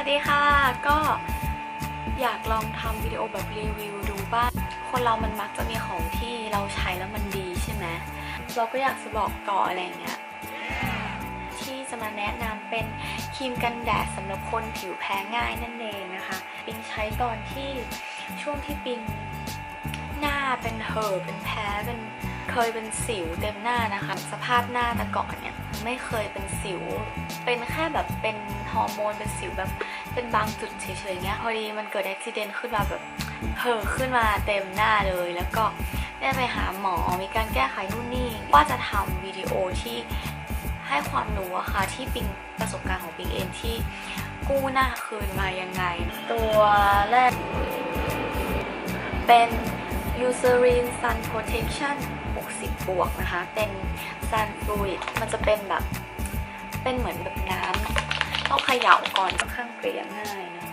วัสดีค่ะ ก็อยากลองทำวิดีโอแบบรีวิวดูบ้าง คนเรามันมักจะมีของที่เราใช้แล้วมันดีใช่ไหมเราก็อยากจะบอกต่ออะไรเงี้ยที่จะมาแนะนำเป็นครีมกันแดดสำหรับคนผิวแพ้ง่ายนั่นเองนะคะ ปิงใช้ตอนที่ช่วงที่ปิงหน้าเป็นเห่อเป็นแพ้เป็นเคยเป็นสิวเต็มหน้านะคะ สภาพหน้าแต่ก่อนเนี่ยไม่เคยเป็นสิว เป็นแค่แบบเป็น อร์โมนเป็นสิวแบบเป็นบางจุดเฉยๆเงี้ยพอดีมันเกิดอุบิเหตุขึ้นมาแบบเห่อขึ้นมาเต็มหน้าเลยแล้วก็ได้ไปหาหมอมีการแก้ไขนู่นนี่ว่าจะทำวิดีโอที่ให้ความรู้อะค่ะที่ปิงประสบการณ์ของปิงเองที่กู้หน้าคืนมายังไง ตัวแรก เป็น Eucerin Sun Protection 60 บวกนะคะ เป็น Sun Fluid มันจะเป็นแบบ เป็นเหมือนแบบน้ำ ต้องเขย่าก่อนค่อนข้างเกลี่ยง่ายนะ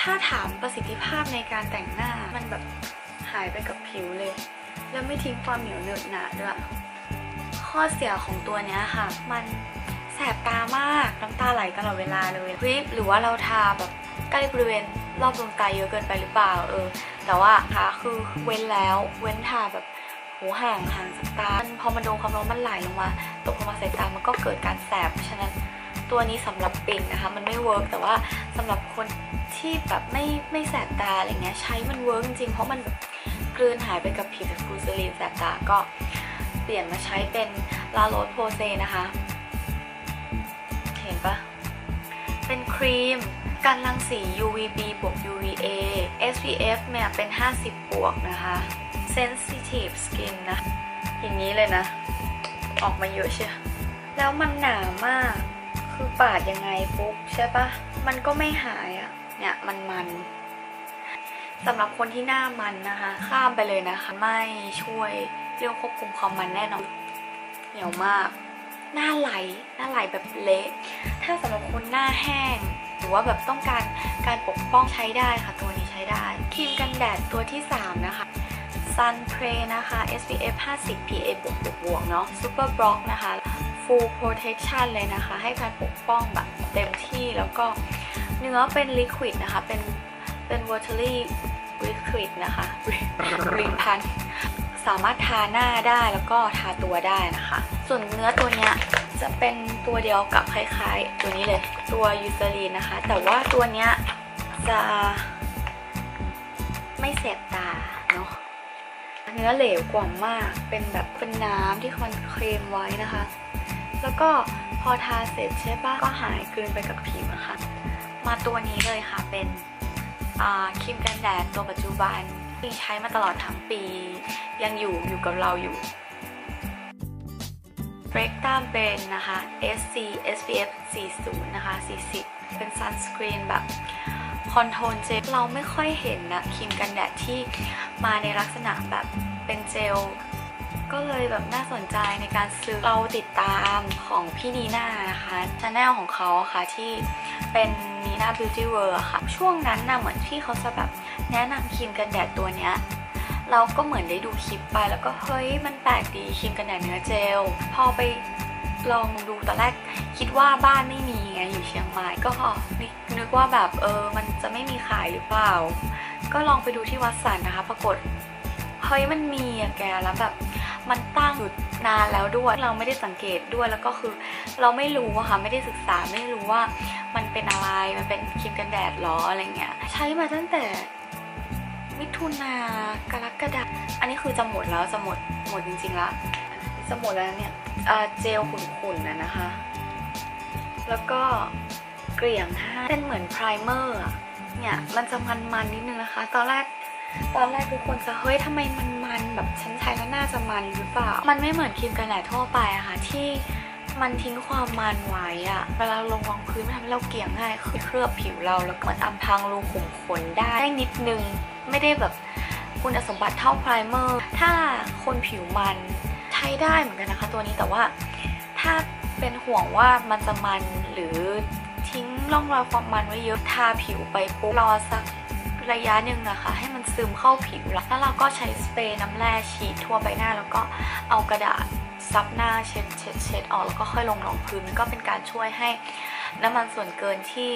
ถ้าถามประสิทธิภาพในการแต่งหน้ามันแบบหายไปกับผิวเลย แล้วไม่ทิ้งความเหนียวเหนอะหนะด้วยข้อเสียของตัวเนี้ยค่ะ มันแสบตามากน้ำตาไหลตลอดเวลาเลยเฮ้ยหรือว่าเราทาแบบใกล้บริเวณรอบดวงตาเยอะเกินไปหรือเปล่าเออ แต่ว่าค่ะคือเว้นแล้วเว้นทาแบบหูห่างห่างจากตามันพอมันโดนความร้อนมันไหลลงมา ตกลงมาใส่ตามันก็เกิดการแสบเพราะฉะนั้น ตัวนี้สำหรับปิงนะคะมันไม่เวิร์กแต่ว่าสำหรับคนที่แบบไม่ไม่แสบตาอะไรเงี้ยใช้มันเวิร์กจริงเพราะมันแบบกลืนหายไปกับผิวจากกลูเซรีนแสบตาก็เปลี่ยนมาใช้เป็นลาโรสโพเซนะคะเห็นปะเป็นครีมกันรังสี UVB บวก UVA SPF เนี่ยเป็น 50 บวกนะคะ Sensitive Skin นะ อย่างนี้เลยนะ ออกมาเยอะเชียแล้วมันหนามาก คือปาดยังไงปุ๊บใช่ปะมันก็ไม่หายอะเนี่ยมันมันสำหรับคนที่หน้ามันนะคะ ข้ามไปเลยนะคะ ไม่ช่วยเรื่องควบคุมความมันแน่นอนเหนียวมาก หน้าไหลหน้าไหลแบบเละถ้าสำหรับคนหน้าแห้ง หรือว่าแบบต้องการการปกป้องใช้ได้ค่ะ ตัวนี้ใช้ได้ครีมกันแดดตัวที่ 3 นะคะ Sun Pre นะคะ SPF 50 PA บวกบวกบวกเนาะ Super Block นะคะ Full Protection เลยนะคะ ให้การปกป้องแบบเต็มที่แล้วก็เนื้อเป็น Liquid นะคะ เป็นเป็น Watery Liquid นะคะรินพันสามารถทาหน้าได้แล้วก็ทาตัวได้นะคะ ส่วนเนื้อตัวเนี้ยจะเป็นตัวเดียวกับคล้ายๆ ตัวนี้เลยตัวยูเซรีนนะคะ แต่ว่าตัวเนี้ยจะไม่เสียบตาเนาะเนื้อเหลวกว่ามากเป็นแบบเป็นน้ำที่มันเคลมไว้นะคะ แล้วก็พอทาเสร็จใช่ปะก็หายกลืนไปกับผิวนะคะมาตัวนี้เลยค่ะเป็นครีมกันแดดตัวปัจจุบันที่ใช้มาตลอดทั้งปี ยังอยู่อยู่กับเราอยู่ b r e a k t a b a n นนะคะ SC SPF 40 นะคะ 40 เป็นซันสกรีนแบบคอนโทรลเจลเราไม่ค่อยเห็นนะครีมกันแดดที่มาในลักษณะแบบเป็นเจล ก็เลยแบบน่าสนใจในการซื้อเราติดตามของพี่นีน่านะคะชาแนลของเขาะค่ะที่เป็นนีน่าบิวตี้เวิร์ค่ะ ช่วงนั้นนะเหมือนที่เขาจะแบบแนะนำครีมกันแดดตัวเนี้ยเราก็เหมือนได้ดูคลิปไปแล้วก็เฮ้ยมันแปลกดีครีมกันแดดเนื้อเจล พอไปลองดูตอนแรกคิดว่าบ้านไม่มีไงอยู่เชียงใหม่ก็นึกนึกว่าแบบเออมันจะไม่มีขายหรือเปล่า ก็ลองไปดูที่วัดสันนะคะ ปรากฏเฮ้ยมันมีอะแกแล้วแบบ มันตั้งนานแล้วด้วย เราไม่ได้สังเกตด้วยแล้วก็คือ เราไม่รู้อะค่ะไม่ได้ศึกษาไม่รู้ว่ามันเป็นอะไรมันเป็นครีมกันแดดหรออะไรเงี้ยใช้มาตั้งแต่มิถุนากรกฎาอันนี้คือจะหมดแล้วจะหมดหมดจริงๆแล้วจะหมดแล้วเนี่ยเจลขุ่นๆนะนะคะ แล้วก็เกลี่ยงให้เป็นเหมือนไพรเมอร์เนี่ยมันจะมันๆนิดนึงนะคะ ตอนแรกตอนแรกทุกคนจะเฮ้ยทำไมมันมันแบบฉันใช้แล้ว มันหรือเปล่า มันไม่เหมือนครีมกันแดดทั่วไปอะค่ะที่มันทิ้งความมันไว้อะเวลาลงรองพื้นมันทำให้เราเกลี่ยง่ายคือเคลือบผิวเราแล้วก็อำพรางรูขุมขนได้ได้นิดนึง ไม่ได้แบบคุณสมบัติเท่าไพรเมอร์ ถ้าคนผิวมันใช้ได้เหมือนกันนะคะตัวนี้แต่ว่าถ้าเป็นห่วงว่ามันจะมันหรือทิ้งร่องรอยความมันไว้เยอะทาผิวไปปุ๊บรอสัก ระยะหนึ่งนะคะ ให้มันซึมเข้าผิวแล้วเราก็ใช้สเปรย์น้ำแร่ฉีดทั่วใบหน้า แล้วก็เอากระดาษซับหน้าเช็ดเช็ดเช็ดออกแล้วก็ค่อยลงรองพื้นมันก็เป็นการช่วยให้น้ำมันส่วนเกินที่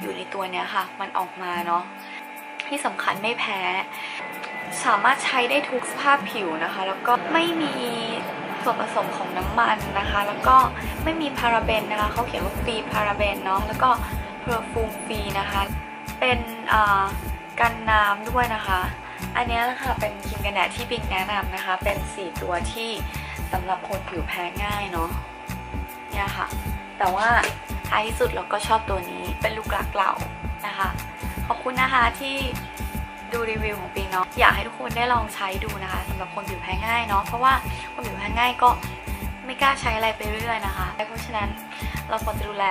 อยู่ในตัวเนี้ยค่ะ มันออกมาเนาะที่สำคัญไม่แพ้ สามารถใช้ได้ทุกสภาพผิวนะคะ แล้วก็ไม่มีส่วนผสมของน้ำมันนะคะ แล้วก็ไม่มีพาราเบนนะคะเขาเขียนว่าฟรีพาราเบนเนาะแล้วก็เพอร์ฟูมฟรีนะคะ เป็นอ่า กันน้ำด้วยนะคะ อันนี้นะคะเป็นครีมกันแดดที่ปิงแนะนำนะคะ เป็น4ตัวที่สำหรับคนผิวแพ้ง่ายเนาะเนี่ยค่ะ แต่ว่าท้ายที่สุดเราก็ชอบตัวนี้เป็นลูกหลักเรานะคะ ขอบคุณนะคะที่ดูรีวิวของปิงเนาะอยากให้ทุกคนได้ลองใช้ดูนะคะสำหรับคนผิวแพ้ง่ายเนาะเพราะว่าคนผิวแพ้ง่ายก็ไม่กล้าใช้อะไรไปเรื่อยๆนะคะ เพราะฉะนั้นเราควรจะดูแล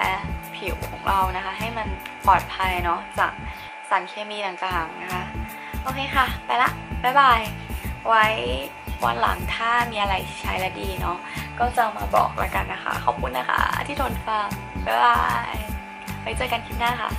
ผิวของเรานะคะ ให้มันปลอดภัยเนาะจาการเคมีต่างๆนะคะ โอเคค่ะ ไปละบ๊ายบาย ไว้วันหลังถ้ามีอะไรใช้และดีเนาะก็จะมาบอกแล้วกันนะคะ ขอบคุณนะคะที่ทนฟังบ๊ายบายไว้เจอกันคลิปหน้าค่ะ